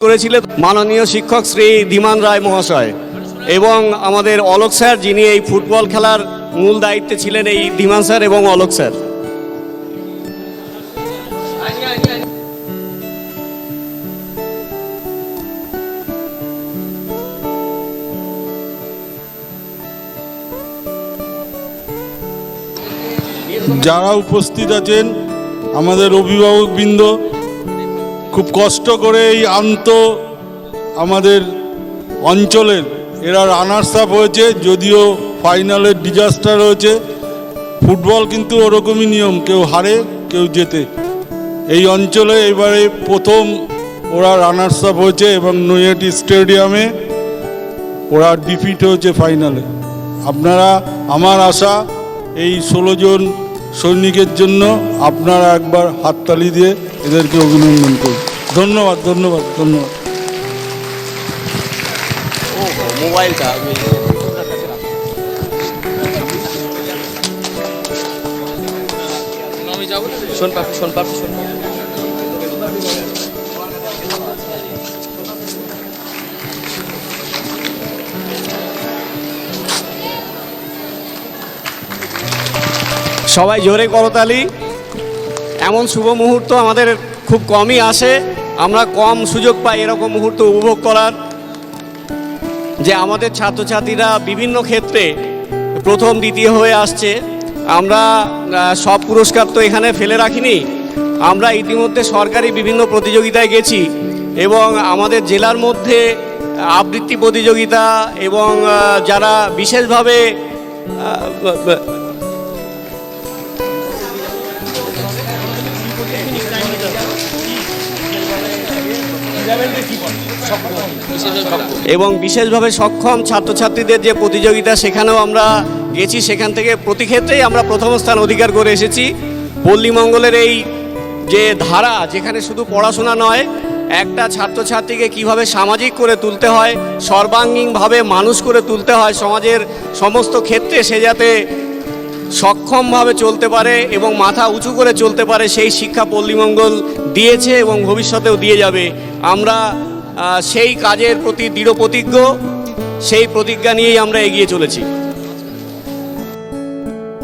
করেছিলেন। মাননীয় শিক্ষক শ্রী ধীমান রায় মহাশয় এবং আমাদের অলোক স্যার যিনি এই ফুটবল খেলার মূল দায়িত্বে ছিলেন এই ধীমান স্যার এবং অলোক স্যার। যারা উপস্থিত আছেন আমাদের অভিভাবকবৃন্দ খুব কষ্ট করে এই আন্ত আমাদের অঞ্চলের, এরা রানার্স আপ হয়েছে, যদিও ফাইনালের ডিজাস্টার হয়েছে। ফুটবল কিন্তু ওরকমই নিয়ম, কেউ হারে, কেউ জেতে। এই অঞ্চলে এবারে প্রথম ওরা রানার্স আপ হয়েছে এবং নৈহাটি স্টেডিয়ামে ওরা ডিফিট হয়েছে ফাইনালে আপনারা, আমার আশা, এই ষোলো জন সৈনিকের জন্য আপনারা একবার হাততালি দিয়ে এদেরকে অভিনন্দন করুন। ধন্যবাদ ধন্যবাদ ধন্যবাদ। মোবাইলটা শোন সবাই জোরে করতালি এমন শুভ মুহূর্ত আমাদের খুব কমই আসে। আমরা কম সুযোগ পাই এরকম মুহূর্ত উপভোগ করার যে আমাদের ছাত্রছাত্রীরা বিভিন্ন ক্ষেত্রে প্রথম, দ্বিতীয় হয়ে আসছে। আমরা সব পুরস্কার তো এখানে ফেলে রাখিনি। আমরা ইতিমধ্যে সরকারি বিভিন্ন প্রতিযোগিতায় গেছি এবং আমাদের জেলার মধ্যে আবৃত্তি প্রতিযোগিতা এবং যারা বিশেষভাবে এবং বিশেষভাবে সক্ষম ছাত্রছাত্রীদের যে প্রতিযোগিতা, সেখানেও আমরা গেছি। সেখান থেকে প্রতি ক্ষেত্রেই আমরা প্রথম স্থান অধিকার করে এসেছি। পল্লীমঙ্গলের এই যে ধারা, যেখানে শুধু পড়াশোনা নয়, একটা ছাত্রছাত্রীকে কীভাবে সামাজিক করে তুলতে হয়, সর্বাঙ্গীনভাবে মানুষ করে তুলতে হয়, সমাজের সমস্ত ক্ষেত্রে সে যাতে সক্ষমভাবে চলতে পারে এবং মাথা উঁচু করে চলতে পারে, সেই শিক্ষা পল্লীমঙ্গল দিয়েছে এবং ভবিষ্যতেও দিয়ে যাবে। আমরা সেই কাজের প্রতি দৃঢ় প্রতিজ্ঞ সেই প্রতিজ্ঞা নিয়েই আমরা এগিয়ে চলেছি।